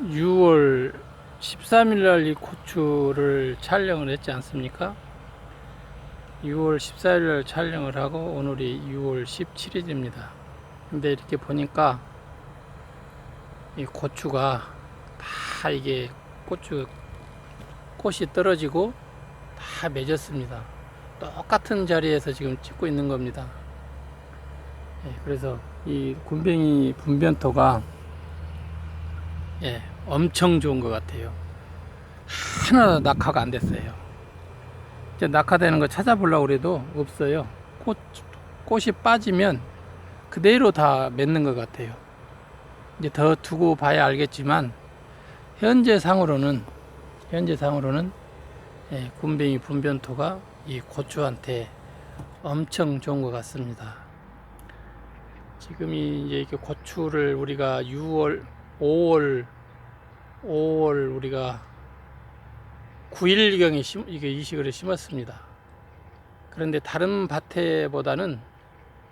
6월 13일 날 이 고추를 촬영을 했지 않습니까? 6월 14일 날 촬영을 하고 오늘이 6월 17일입니다. 근데 이렇게 보니까 이 고추가 다 이게 고추 꽃이 떨어지고 다 맺었습니다. 똑같은 자리에서 지금 찍고 있는 겁니다. 예, 그래서 이 군뱅이 분변토가 예, 엄청 좋은 것 같아요. 하나도 낙하가 안 됐어요. 이제 낙하되는 거 찾아보려고 그래도 없어요. 꽃, 꽃이 빠지면 그대로 다 맺는 것 같아요. 이제 더 두고 봐야 알겠지만, 현재 상으로는, 현재 상으로는, 예, 군뱅이 분변토가 이 고추한테 엄청 좋은 것 같습니다. 지금이 이제 이렇게 고추를 우리가 6월, 5월, 5월 우리가 9일경에 심, 이게 이식을 심었습니다. 그런데 다른 밭에보다는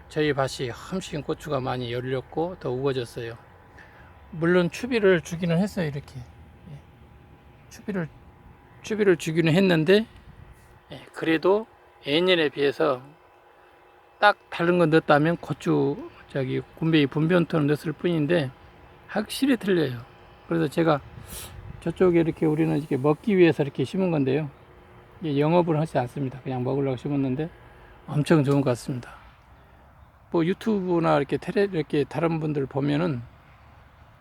저희 밭이 훨씬 고추가 많이 열렸고 더 우거졌어요. 물론 추비를 주기는 했어요 이렇게 예. 추비를 추비를 주기는 했는데 예, 그래도 예년에 비해서 딱 다른 거 넣었다면 고추 저기 군뱅이 분변토를 넣었을 뿐인데 확실히 틀려요. 그래서 제가 저쪽에 이렇게 우리는 이렇게 먹기 위해서 이렇게 심은 건데요. 영업을 하지 않습니다. 그냥 먹으려고 심었는데 엄청 좋은 것 같습니다. 뭐 유튜브나 이렇게 테레 이렇게 다른 분들 보면은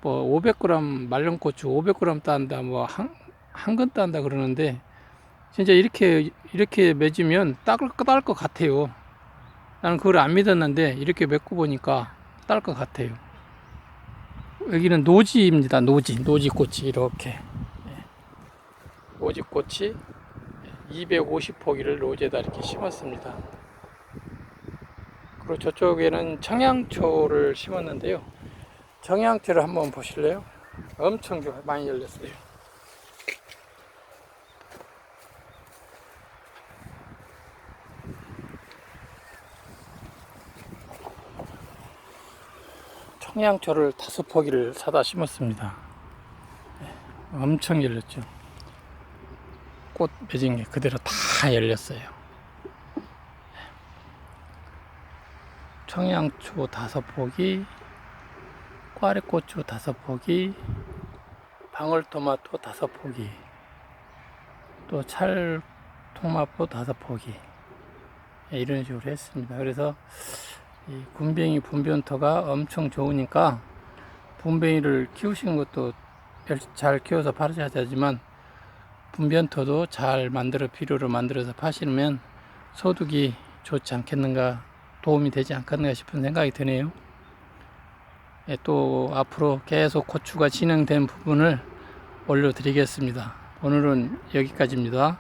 뭐 500g 말른 고추 500g 딴다 뭐한 한근 딴다 그러는데 진짜 이렇게 이렇게 맺으면 딸것 것 같아요. 나는 그걸 안 믿었는데 이렇게 맺고 보니까 딸 것 같아요. 여기는 노지입니다. 노지, 노지꽃이 이렇게 예. 노지꽃이 250포기를 노지에다 이렇게 심었습니다. 그리고 저쪽에는 청양초를 심었는데요. 청양초를 한번 보실래요? 엄청 많이 열렸어요. 청양초를 다섯 포기를 사다 심었습니다. 네, 엄청 열렸죠. 꽃 맺은 게 그대로 다 열렸어요. 청양초 다섯 포기, 꽈리고추 다섯 포기, 방울토마토 다섯 포기, 또 찰토마토 다섯 포기. 네, 이런 식으로 했습니다. 그래서 이 군뱅이 분변토가 엄청 좋으니까 분뱅이를 키우시는 것도 열- 잘 키워서 파셔야 되지만 분변토도 잘 만들어 비료를 만들어서 파시면 소득이 좋지 않겠는가 도움이 되지 않겠는가 싶은 생각이 드네요. 예, 또 앞으로 계속 고추가 진행된 부분을 올려드리겠습니다. 오늘은 여기까지입니다.